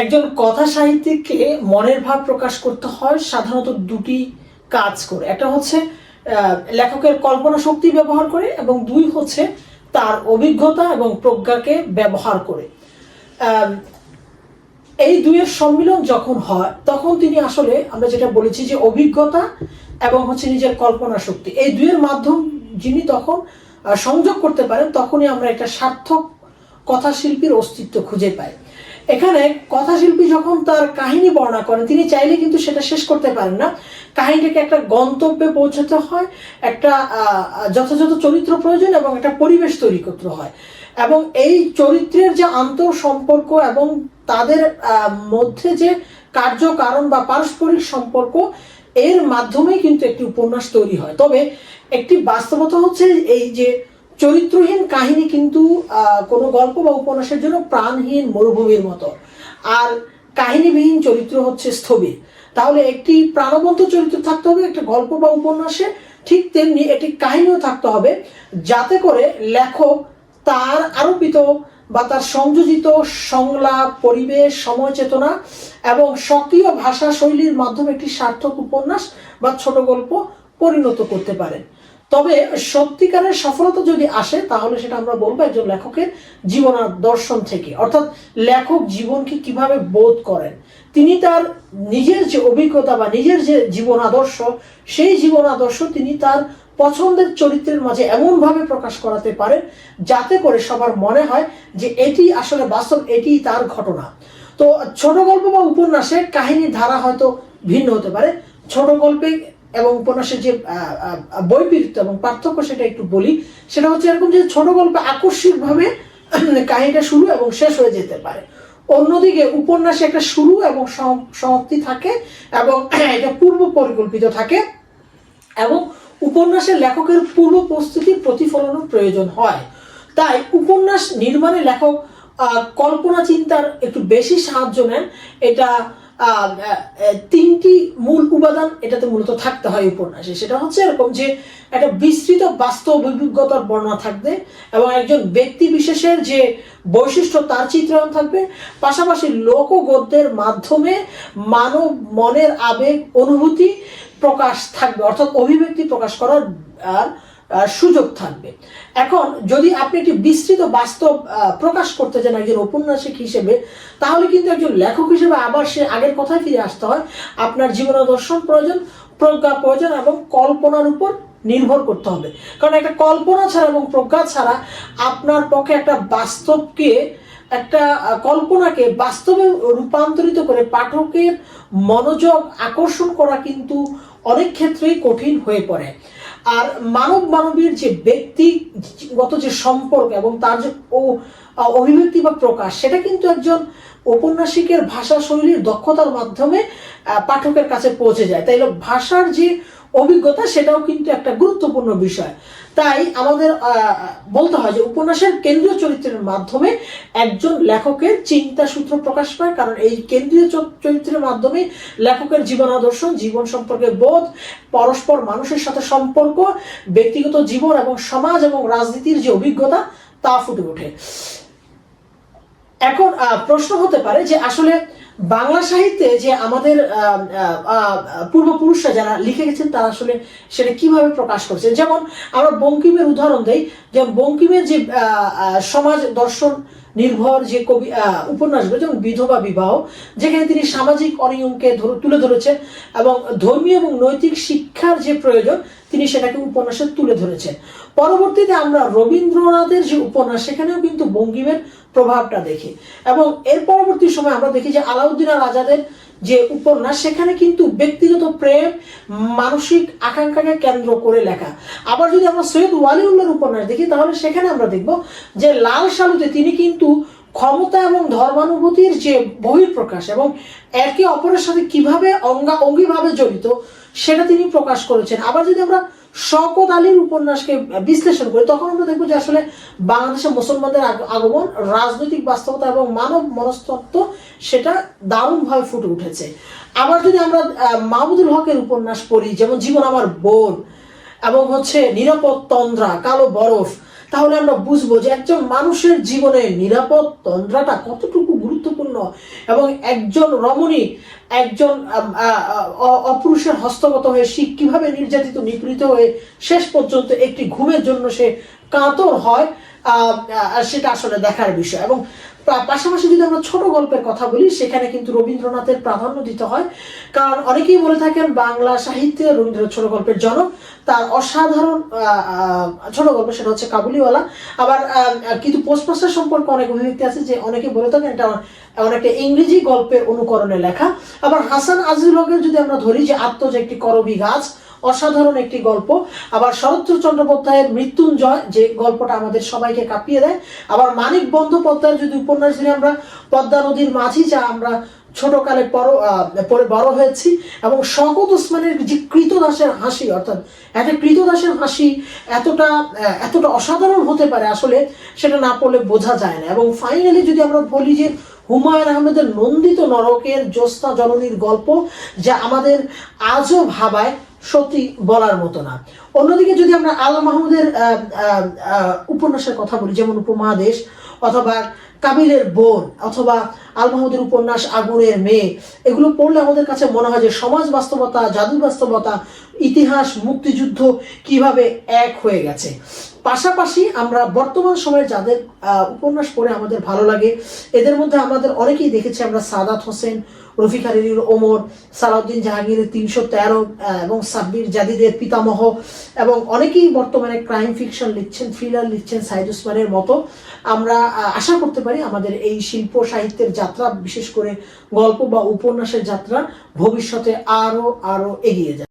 একজন কথা সাহিত্যিককে মনের ভাব প্রকাশ করতে হয় সাধারণত দুটি কাজ করে। একটা হচ্ছে লেখকের কল্পনা শক্তি ব্যবহার করে এবং দুই হচ্ছে তার অভিজ্ঞতা এবং প্রজ্ঞাকে ব্যবহার করে। এই দুইয়ের সম্মিলন যখন হয়, তখন তিনি আসলে আমরা যেটা বলেছি যে অভিজ্ঞতা এবং হচ্ছে নিজের কল্পনা শক্তি। এই দুইয়ের মাধ্যম যিনি তখন সংযোগ করতে পারেন, তখনই আমরা একটা সার্থক কথাশিল্পীর অস্তিত্ব খুঁজে পাই। এখানে কথাশিল্পী যখন তার কাহিনী বর্ণনা করেন, তিনি চাইলে কিন্তু সেটা শেষ করতে পারেন না। কাহিনীটাকে একটা গন্তব্যে পৌঁছাতে হয়, একটা যথাযথ চরিত্র প্রয়োজন এবং একটা পরিবেশ তৈরি করতে হয়। এবং এই চরিত্রের যে আন্তর সম্পর্ক এবং তাদের মধ্যে যে কার্যকারণ বা পারস্পরিক সম্পর্ক, এর মাধ্যমেই কিন্তু একটি উপন্যাস তৈরি হয়। তবে একটি বাস্তবতা হচ্ছে এই যে চরিত্রহীন কাহিনী কিন্তু কোনো গল্প বা উপন্যাসের জন্য প্রাণহীন মরুভূমির মতো। আর কাহিনীবিহীন চরিত্র হচ্ছে স্থবির। তাহলে একটি প্রাণবন্ত চরিত্র থাকতে হবে, একটা গল্প বা উপন্যাসে ঠিক তেমনি একটি কাহিনীও থাকতে হবে, যাতে করে লেখক তার আরোপিত বা তার সংযোজিত সংলাপ, পরিবেশ, সময় চেতনা এবং সক্রিয় ভাষা শৈলীর মাধ্যমে একটি সার্থক উপন্যাস বা ছোট গল্প পরিণত করতে পারেন। তবে সত্যিকারের সফলতা যদি আসে, তাহলে সেটা আমরা বলব একজন লেখকের জীবন দর্শন থেকে। অর্থাৎ লেখক জীবনকে কীভাবে বোধ করেন? তিনি তার নিজের যে অভিজ্ঞতা বা নিজের যে জীবন আদর্শ, সেই জীবন আদর্শ তিনি তার পছন্দের চরিত্রের মাঝে এমনভাবে প্রকাশ করাতে পারেন, যাতে করে সবার মনে হয় যে এটি আসলে বাস্তব, এটি তার ঘটনা। তো ছোট গল্প বা উপন্যাসে কাহিনীর ধারা হয়তো ভিন্ন হতে পারে। ছোট গল্পে এবং উপন্যাসের যে বৈপরীত্য এবং পার্থক্য সেটা একটু বলি, সেটা হচ্ছে এরকম যে ছোট গল্পে আকস্মিকভাবে কাহিনীটা শুরু এবং শেষ হয়ে যেতে পারে। অন্যদিকে উপন্যাসে একটা শুরু এবং সম- সমাপ্তি থাকে এবং এটা পূর্ব পরিকল্পিত থাকে এবং উপন্যাসের লেখকের পূর্ব প্রস্তুতির প্রতিফলনও প্রয়োজন হয়। তাই উপন্যাস নির্মাণে লেখক কল্পনা চিন্তার একটু বেশি সাহায্য নেন। এটা তিনটি মূল উপাদান এটাতে মূলত থাকতে হয় উপন্যাসে। সেটা হচ্ছে এরকম যে একটা বিস্তৃত বাস্তব অভিজ্ঞতার বর্ণনা থাকবে এবং একজন ব্যক্তি বিশেষের যে বৈশিষ্ট্য তার চিত্রায়ন থাকবে। পাশাপাশি লোকগদ্যের মাধ্যমে মানব মনের আবেগ, অনুভূতি প্রকাশ থাকবে। অর্থাৎ অভিব্যক্তি প্রকাশ করার আর সুযোগ থাকবে। এখন যদি আপনি একটি বিস্তৃত বাস্তব প্রকাশ করতে চান একজন ঔপন্যাসিক হিসেবে, তাহলে কিন্তু একজন লেখক হিসেবে আবার সে আগের কথায় ফিরে আসতে হয়। আপনার জীবন দর্শন প্রয়োজন, প্রজ্ঞা প্রয়োজন এবং কল্পনার উপর নির্ভর করতে হবে। কারণ একটা কল্পনা ছাড়া এবং প্রজ্ঞা ছাড়া আপনার পক্ষে একটা বাস্তবকে, একটা কল্পনাকে বাস্তবে রূপান্তরিত করে পাঠকের মনোযোগ আকর্ষণ করা কিন্তু অনেক ক্ষেত্রেই কঠিন হয়ে পড়ে। আর মানব মানবীর যে ব্যক্তিগত যে সম্পর্ক এবং তার যে অভিব্যক্তি বা প্রকাশ, সেটা কিন্তু একজন ঔপন্যাসিকের ভাষা শৈলীর দক্ষতার মাধ্যমে পাঠকের কাছে পৌঁছে যায়। তাই ভাষার যে অভিজ্ঞতা, সেটাও কিন্তু একটা গুরুত্বপূর্ণ বিষয়। তাই আমাদের বলতে হয় যে উপন্যাসের কেন্দ্রীয় চরিত্রের মাধ্যমে একজন লেখকের চিন্তা সূত্র প্রকাশ পায়, কারণ এই কেন্দ্রীয় চরিত্রের মাধ্যমে লেখকের জীবন আদর্শ, জীবন সম্পর্কে বোধ, পরস্পর মানুষের সাথে সম্পর্ক, ব্যক্তিগত জীবন এবং সমাজ এবং রাজনীতির যে অভিজ্ঞতা, তা ফুটে ওঠে। এখন প্রশ্ন হতে পারে যে আসলে বাংলা সাহিত্যে যে আমাদের পূর্বপুরুষরা যারা লিখে গেছেন, তারা আসলে সেটা কীভাবে প্রকাশ করছেন? যেমন আমরা বঙ্কিমের উদাহরণ দেই, যে বঙ্কিমের যে সমাজ দর্শন নির্ভর যে কবি উপন্যাসগুলো, যেমন বিধবা বিবাহ, যেখানে তিনি সামাজিক অনিয়মকে তুলে ধরেছেন এবং ধর্মীয় এবং নৈতিক শিক্ষার যে প্রয়োজন, তিনি সেটাকে উপন্যাসে তুলে ধরেছেন। পরবর্তীতে আমরা রবীন্দ্রনাথের যে উপন্যাস, সেখানেও কিন্তু বঙ্কিমের প্রভাবটা দেখি। এবং এর পরবর্তী সময় আমরা দেখি যে আলাউদ্দিন আল আজাদের যে উপন্যাস, সেখানে কিন্তু ব্যক্তিগত প্রেম, মানসিক আকাঙ্ক্ষাকে কেন্দ্র করে লেখা। আবার যদি আমরা সৈয়দ ওয়ালিউল্লাহর উপন্যাস দেখি, তাহলে সেখানে আমরা দেখব যে লাল সালুতে তিনি কিন্তু ক্ষমতা এবং ধর্মানুভূতির যে বহিঃপ্রকাশ এবং একে অপরের সাথে কীভাবে অঙ্গা অঙ্গিভাবে জড়িত, সেটা তিনি প্রকাশ করেছেন। আবার যদি আমরা শওকত আলীর উপন্যাসকে বিশ্লেষণ করি তখন আমরা দেখব যে আসলে বাংলাদেশে মুসলমানদের আগমন, রাজনৈতিক বাস্তবতা এবং মানব মনস্তত্ব সেটা দারুণভাবে ফুটে উঠেছে। আবার যদি আমরা মাহমুদুল হকের উপন্যাস পড়ি, যেমন জীবন আমার বোন এবং হচ্ছে নিরাপদ তন্দ্রা, কালো বরফ, তাহলে আমরা বুঝব যে একজন মানুষের জীবনে নিরাপদ তন্দ্রাটা কতটুকু জন্য এবং একজন রমণী, একজন অপুরুষের হস্তগত হয়ে সে কীভাবে নির্যাতিত, নিপীড়িত হয়ে শেষ পর্যন্ত একটি ঘুমের জন্য সে কাতর হয় সেটা আসলে দেখার বিষয়। এবং পাশাপাশি যদি আমরা ছোট গল্পের কথা বলি, সেখানে কিন্তু রবীন্দ্রনাথের প্রাধান্য দিতে হয়। কারণ অনেকেই বলে থাকেন, বাংলা সাহিত্যে রবীন্দ্রনাথ ছোট গল্পের জনক। তার অসাধারণ ছোট গল্প সেটা হচ্ছে কাবুলিওয়ালা। আবার কিন্তু পোস্টমাস্টার সম্পর্কে অনেক অভিব্যক্তি আছে যে অনেকে বলে থাকেন এটা অনেকটা ইংরেজি গল্পের অনুকরণে লেখা। আবার হাসান আজিজুল হকের যদি আমরা ধরি যে আত্মজ একটি করবি গাছ, অসাধারণ একটি গল্প। আবার শরৎচন্দ্র চট্টোপাধ্যায়ের মৃত্যুঞ্জয় যে গল্পটা আমাদের সবাইকে কাঁপিয়ে দেয়। আবার মানিক বন্দ্যোপাধ্যায়ের যদি উপন্যাস ধরি আমরা, পদ্মা নদীর মাঝি যা আমরা ছোটকালে পর পরে বড় হয়েছি। এবং শকত ওসমানের যে কৃতদাসের হাসি, অর্থাৎ একটা কৃতদাসের হাসি এতটা এতটা অসাধারণ হতে পারে আসলে, সেটা না পড়লে বোঝা যায় না। এবং ফাইনালি যদি আমরা বলি যে হুমায়ুন আহমেদের নন্দিত নরকের জ্যোৎস্না জননীর গল্প যা আমাদের আজও ভাবায় সত্যি বলার মতো না। অন্যদিকে যদি আমরা আল মাহমুদের উপন্যাসের কথা বলি, যেমন উপমহাদেশ অথবা কাবিলের বোন অথবা আল মাহমুদের উপন্যাস আগুনের মেয়ে, এগুলো পড়লে আমাদের কাছে মনে হয় যে সমাজ বাস্তবতা জাদু বাস্তবতা, ইতিহাস, মুক্তিযুদ্ধ কীভাবে এক হয়ে গেছে। পাশাপাশি আমরা বর্তমান সময়ে যাদের উপন্যাস পড়ে আমাদের ভালো লাগে, এদের মধ্যে আমাদের অনেকেই দেখেছি, আমরা সাদাত হোসেন রফিক আলীর ওমর, সালাউদ্দিন জাহাঙ্গীরের তিনশো তেরো এবং সাব্বির জাদিদের পিতামহ, এবং অনেকেই বর্তমানে ক্রাইম ফিকশন লিখছেন থ্রিলার লিখছেন সাইদ উসমানের মতো। আমরা আশা করতে পারি আমাদের এই শিল্প সাহিত্যের যাত্রা, বিশেষ করে গল্প বা উপন্যাসের যাত্রা, ভবিষ্যতে আরও আরও এগিয়ে যাবে।